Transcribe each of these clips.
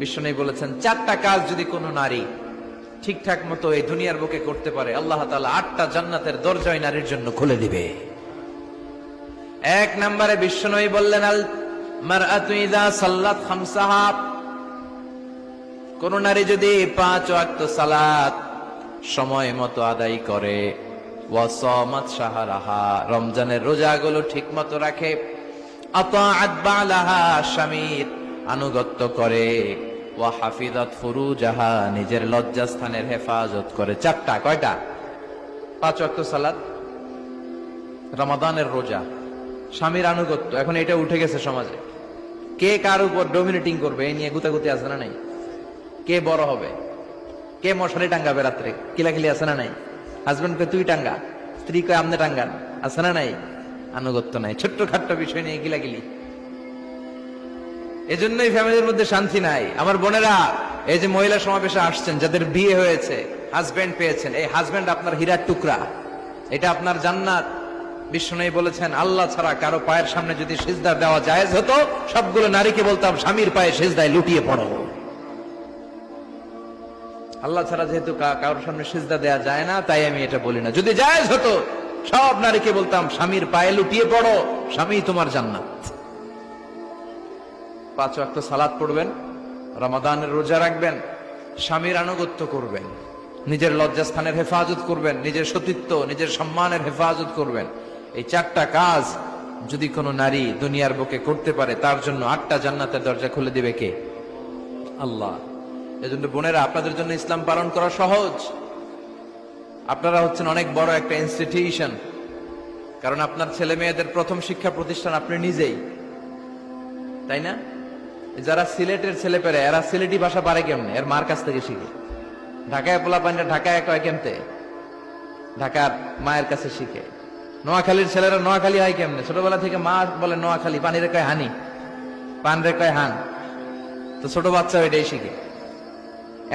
বিষ্ণু বলেছেন, চারটা কাজ যদি কোনো নারী ঠিকঠাক মতো এই দুনিয়ার বুকে করতে পারে, আল্লাহ তাআলা আটটা জান্নাতের দরজা নারীর জন্য খুলে দিবে। এক নম্বরে বিশ্বনবী বললেন, আল কোন নারী যদি পাঁচ ওয়াক্ত সালাত সময় মতো আদায় করে, ওয়াসামাত শাহরাহা, রমজানের ঠিক মতো রাখে আনুগত্য করে ওয়া হাফিজাত ফুরুজাহা, নিজের হেফাজত করে। চারটা, কয়টা? পাঁচ সালাত, রমাদানের রোজা, স্বামীর আনুগত্য। এখন এটা উঠে গেছে সমাজে। কে কার উপর ডমিনেটিং করবে এই নিয়ে গুতাগুতি আছে না নাই? কে বড় হবে? কে মশারি টাঙ্গাবে রাত্রে? কিলাকিলি আছে না নাই? হাজবেন্ড কে তুই টাঙ্গা। স্ত্রী কয়, আমনে টাঙ্গান। আছে না নাই? আনুগত্য নাই। ছোট্ট খাট্ট বিষয় নিয়ে কিলাকিলি। এজন্যই ফ্যামিলির মধ্যে শান্তি নাই। আমার বোনেরা, এই যে মহিলা সমাবেশে আসছেন, যাদের বিয়ে হয়েছে হাজবেন্ড পেয়েছেন, এই হাজব্যান্ড আপনার হীরার টুকরা, এটা আপনার জান্নাত। বিষ্ণু বলেছেন, আল্লাহ ছাড়া কারও পায়ের সামনে যদি সিজদা দেওয়া জায়েজ হতো, সবগুলো নারীকে বলতাম, স্বামীর পায়ে সিজদায় লুটিয়ে পড়ো। আল্লাহ ছাড়া যেহেতু কারোর সামনে সিজদা দেওয়া যায় না, তাই আমি এটা বলি না। যদি জায়েজ হতো, সব নারীকে বলতাম, স্বামীর পায়ে লুটিয়ে পড়ো স্বামী তোমার জান্নাত। পাঁচ ওয়াক্ত সালাদ পড়বেন, রমাদানের রোজা রাখবেন, স্বামীর আনুগত্য করবেন, নিজের লজ্জাস্থানের হেফাজত করবেন, নিজের সতীত্ব, নিজের সম্মানের হেফাজত করবেন। এই চারটা কাজ যদি কোনো নারী দুনিয়ার বুকে করতে পারে, তার জন্য আটটা জান্নাতের দরজা খুলে দিবে কে? আল্লাহ। এজন্য বোনেরা, আপনাদের জন্য ইসলাম পালন করা সহজ। আপনারা হচ্ছেন অনেক বড় একটা ইনস্টিটিউশন কারণ আপনার ছেলে মেয়েদের প্রথম শিক্ষা প্রতিষ্ঠান আপনি নিজেই। তাই না? যারা সিলেটের ছেলে পেরে এরা সিলেটি ভাষা পারে কেমনে? এর মার কাছ থেকে শিখে। ঢাকায় পোলা পানিটা ঢাকায় কয় কেমতে? ঢাকার মায়ের কাছে শিখে। নোয়াখালীর ছেলেরা নোয়াখালী হয় কেমনে? ছোটবেলা থেকে মা বলে নোয়াখালী, পানিরে কয় হানি পান রে কয় হান। তো ছোট বাচ্চা এটাই শিখে।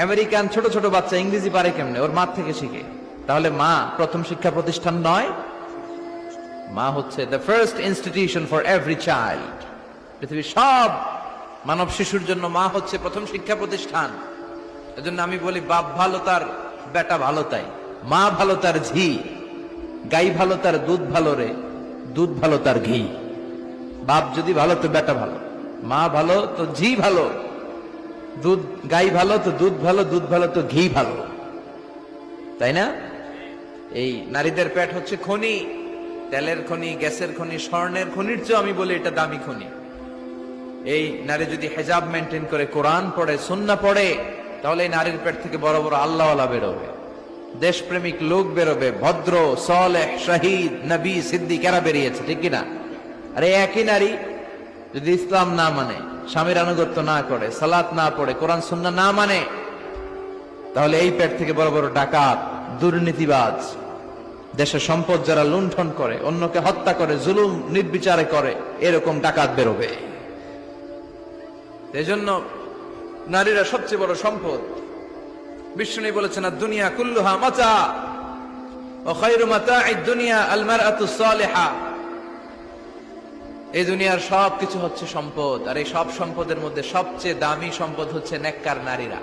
আমেরিকান ছোট ছোট বাচ্চা ইংরেজি পারে কেমনে? ওর মার থেকে শিখে। তাহলে মা প্রথম শিক্ষা প্রতিষ্ঠান নয়, মা হচ্ছে the first institution for every child পৃথিবীর সব মানব শিশুর জন্য মা হচ্ছে প্রথম শিক্ষা প্রতিষ্ঠান। এজন্য আমি বলি, বাপ ভালো তার, বেটা ভালো তাই। মা ভালো তার ঝি, গাই ভালো তার দুধ ভালো রে, দুধ ভালো তার ঘি। বাপ যদি ভালো, তো বেটা ভালো। মা ভালো, তো ঝি ভালো। দুধ, গাই ভালো, তো দুধ ভালো দুধ ভালো, তো ঘি ভালো। তাই না? এই নারীদের পেট হচ্ছে খনি, তেলের খনি, গ্যাসের খনি, স্বর্ণের খনির চেয়ে আমি বলি এটা দামি খনি। এই নারী যদি হেজাব মেনটেন করে, কোরআন পড়ে সুন্না পড়ে, তাহলে এই নারীর পেট থেকে বড় বড় আল্লাহওয়ালা বেরোবে। দেশপ্রেমিক লোক বেরোবে, ভদ্র, সলেহ, শহীদ, নবী, সিদ্দিক, এরা বেরিয়েছে, ঠিক কিনা? আরে একই নারী যদি ইসলাম না মানে স্বামীর আনুগত্য না করে, সালাত না পড়ে, কোরআন সুন্না না মানে তাহলে এই পেট থেকে বড় বড় ডাকাত, দুর্নীতিবাজ, দেশের সম্পদ যারা লুণ্ঠন করে, অন্যকে হত্যা করে, জুলুম, নির্বিচারে করে, এরকম ডাকাত বেরোবে। এই জন্য নারীরা সবচেয়ে বড় সম্পদ। বিষ্ণু বলেছেন আর দুনিয়া কুল্লুহা মাচা ও খায়রু মাতা দুনিয়া আলমার সালেহা। এই দুনিয়ার সব কিছু হচ্ছে সম্পদ, আর এই সব সম্পদের মধ্যে সবচেয়ে দামি সম্পদ হচ্ছে নেককার নারীরা।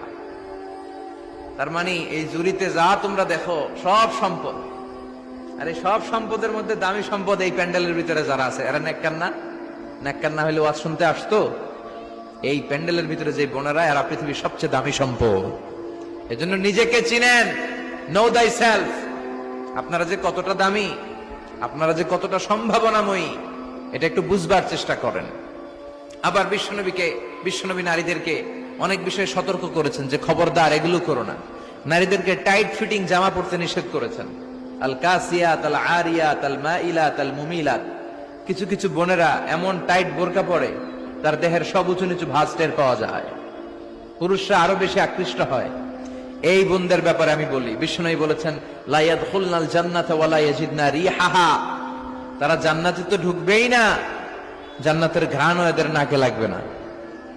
তার মানে এই জুরিতে যা তোমরা দেখো, সব সম্পদ। আর এই সব সম্পদের মধ্যে দামি সম্পদ এই প্যান্ডেলের ভিতরে যারা আছে, এরা নেককার না? নেককার না হলে ওয়াজ শুনতে আসতো? এই প্যান্ডেলের ভিতরে যে বোনেরা, এরা পৃথিবীর সবচেয়ে দামি সম্পদ। এজন্য নিজেকে চিনেন নো দাই সেলফ আপনারা যে কতটা দামি, আপনারা যে কতটা সম্ভাবনাময়ী, এটা একটু বুঝবার চেষ্টা করেন। আবার বিশ্বনবীকে, বিশ্বনবী নারীদেরকে অনেক বিষয়ে সতর্ক করেছেন যে খবরদার, এগুলো করো না। নারীদেরকে টাইট ফিটিং জামা পরতে নিষেধ করেছেন। আল কাসিয়াত, আল আরিয়াত, আল মাইলাত, আল মুমিলাত। কিছু কিছু বোনেরা এমন টাইট বোরকা পরে তার দেহের সব উঁচু নিচু ভাঁজ টের পাওয়া যায়। পুরুষরা আরও বেশি আকৃষ্ট হয়। এই বোনদের ব্যাপারে আমি বলি বিষ্ণু বলেছেন লাইয়াদ খুলনাল জান্নাত ওয়ালা ইয়াজিদনা রিহাহা। তারা জান্নাতে তো ঢুকবেই না। জান্নাতের ঘ্রাণও এদের নাকে লাগবে না।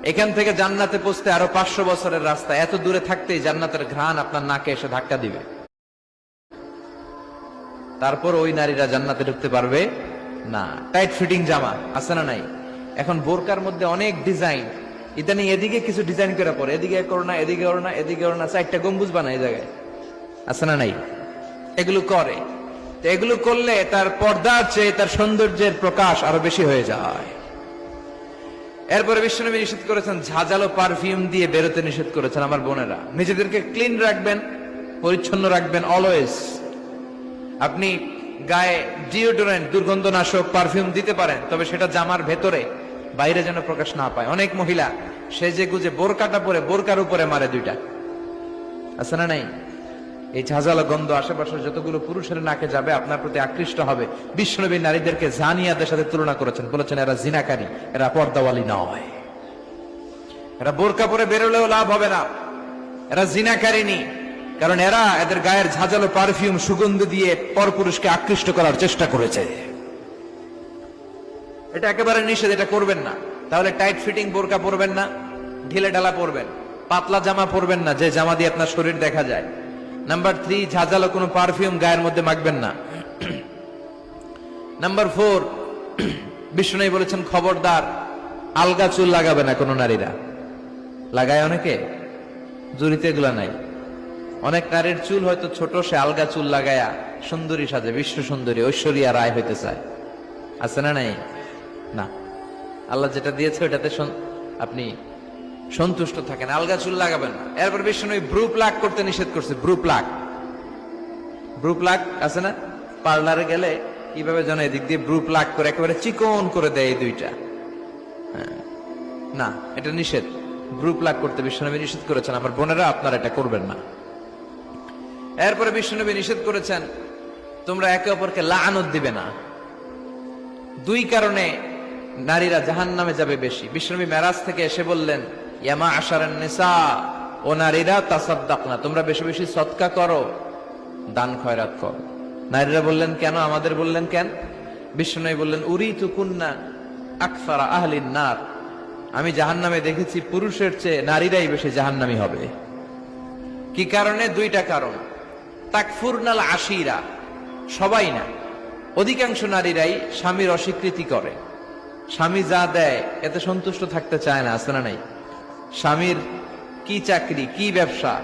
এখান থেকে জান্নাতে পৌঁছতে আরও পাঁচশো বছরের রাস্তা। এত দূরে থাকতেই জান্নাতের ঘ্রাণ আপনার নাকে এসে ধাক্কা দিবে। তারপর ওই নারীরা জান্নাতে ঢুকতে পারবে? না। টাইট ফিটিং জামা, আছে না নাই? এখন বোরকার মধ্যে অনেক ডিজাইন ইদানিং এদিকে কিছু ডিজাইন করে পরে। এদিকে করো না, এদিকে করো না, এদিকে করো না, চারটা গম্বুজ বানায় জায়গায়। আছে না নাই? এগুলো করে। তো এগুলো করলে তার পর্দার চেয়ে তার সৌন্দর্যের প্রকাশ আরও বেশি হয়ে যায়। এরপরে বিশ্বনবী নিষেধ করেছেন, ঝাঁঝালো পারফিউম দিয়ে বেরোতে নিষেধ করেছেন আমার বোনেরা। নিজেদেরকে ক্লিন রাখবেন, পরিচ্ছন্ন রাখবেন অলওয়েজ আপনি গায়ে ডিওডোরেন্ট দুর্গন্ধনাশক পারফিউম দিতে পারেন, তবে সেটা জামার ভেতরে। বাইরে যেন প্রকাশ না পায়। অনেক মহিলা সে যে গুজে বোরকাটা পরে, বোরকার উপরে মারে দুইটা। আছে না নাই? এই ঝাঁঝালো গন্ধ আশেপাশে যতগুলো পুরুষের নাকে যাবে, আপনার প্রতি আকৃষ্ট হবে। বিশ্বনবী নারীদেরকে জানিয়াদের সাথে তুলনা করেছেন। বলেছেন, এরা জিনাকারী, এরা পর্দাওয়ালি নয়। এরা বোরকা পরে বেরোলেও লাভ হবে না। এরা জিনাকারিনী কারণ এরা এদের গায়ের ঝাঁঝালো পারফিউম সুগন্ধ দিয়ে পরপুরুষকে আকৃষ্ট করার চেষ্টা করেছে। এটা একেবারে নিষেধ, এটা করবেন না। তাহলে টাইট ফিটিং বোরকা পরবেন না, ঢিলে ঢালা পরবেন, পাতলা জামা পরবেন না, যে জামা দিয়ে আপনার শরীর দেখা যায়। নাম্বার থ্রি ঝাঁঝালো কোনো পারফিউম গায়ের মধ্যে মাখবেন না। নাম্বার ফোর বিষ্ণু বলেছেন, খবরদার, আলগা চুল লাগাবে না কোনো নারীরা। লাগায় অনেকে? জুরিতে এগুলা নাই। অনেক নারীর চুল হয়তো ছোট, সে আলগা চুল লাগায়া সুন্দরী সাজে, বিশ্ব সুন্দরী, ঐশ্বরিয়া রায় হইতে চায়। আছে না নাই? না, আল্লাহ যেটা দিয়েছে ওটাতে আপনি সন্তুষ্ট থাকেন। আলগা চুল লাগাবেন না। এরপর বিষ্ণু ব্রু প্লাক করতে নিষেধ করছে ব্রু প্লাক ব্রু প্লাক আছে না? পার্লারে গেলে কীভাবে যেন এদিক দিয়ে ব্রু প্লাক করে, একেবারে চিকন করে দেয় এই দুইটা। হ্যাঁ। না, এটা নিষেধ। ব্রু প্লাক করতে বিশ্বনবী নিষেধ করেছেন। আমার বোনেরা আপনারা এটা করবেন না। এরপরে বিশ্বনবী নিষেধ করেছেন, তোমরা একে অপরকে লাআনত দিবে না। দুই কারণে নারীরা জাহান নামে যাবে বেশি। বিশ্বনবী মেরাজ থেকে এসে বললেন ইয়ামা আশারান নেশা ও নারীরা তাসাদ্দাক না তোমরা বেশি বেশি সৎকা করো, দান খয়রাত করো। নারীরা বললেন, কেন? আমাদের বললেন, কেন? বিশ্বনবী বললেন উরি তুকুন্না আকসারা আহলিন নার। আমি জাহান নামে দেখেছি, পুরুষের চেয়ে নারীরাই বেশি জাহান্নামী হবে। কি কারণে? দুইটা কারণ। তাকফুরনাল আশিরা, সবাই না। অধিকাংশ নারীরাই স্বামীর অস্বীকৃতি করে। স্বামী যা দেয়, এতে সন্তুষ্ট থাকতে চায় না, আছে না নাই? স্বামীর কি চাকরি, কি ব্যবসা,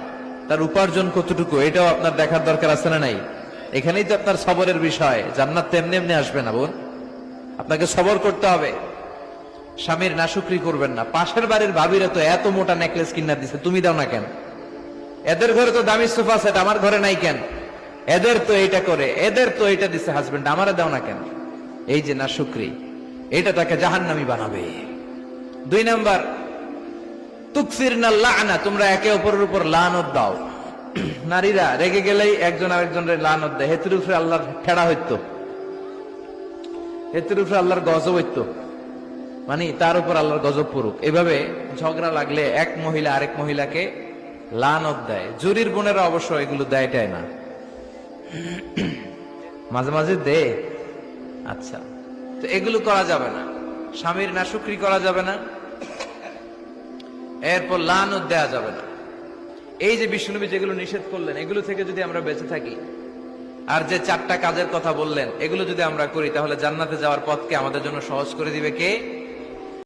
তার উপার্জন কতটুকু, এটাও আপনার দেখার দরকার আছে না নাই? এখানেই তো আপনার সবরের বিষয়, জান্নাত তেমনি এমনি আসবে না, বোন। আপনাকে সবর করতে হবে। স্বামীর নাশুকরি করবেন না। পাশের বাড়ির ভাবিরা তো এত মোটা নেকলেস কিনা দিছে, তুমি দাও না কেন? এদের ঘরে তো দামি সোফা সেট, আমার ঘরে নাই কেন? এদের তো এটা করে, এদের তো এটা দিছে হাজবেন্ড আমারে দাও না কেন? এই যে না শুক্রি এটা তাকে জাহান্নামি বানাবে। দুই নাম্বার তুকসির না লানা, তোমরা একে অপরের উপর লানত দাও। নারীরা রেগে গেলেই একজন আরেকজনের লানত দেয়। হেতুর উপরে আল্লাহর ঠেড়া হইতো। হেতুর উপরে আল্লাহর গজব হইতো। মানে তার উপর আল্লাহর গজব পড়ুক। এভাবে ঝগড়া লাগলে এক মহিলা আরেক মহিলাকে লানত দেয়। জুরির বোনেরা অবশ্য এগুলো দেয়টাই না। মাঝে মাঝে দে। আচ্ছা। তো এগুলো করা যাবে না। স্বামীর না শুক্রি করা যাবে না। এরপর লানও দেয়া যাবে না। এই যে বিষ্ণুনবী যেগুলো নিষেধ করলেন, এগুলো থেকে যদি আমরা বেঁচে থাকি, আর যে চারটা কাজের কথা বললেন, এগুলো যদি আমরা করি, তাহলে জান্নাতে যাওয়ার পথকে আমাদের জন্য সহজ করে দিবে কে?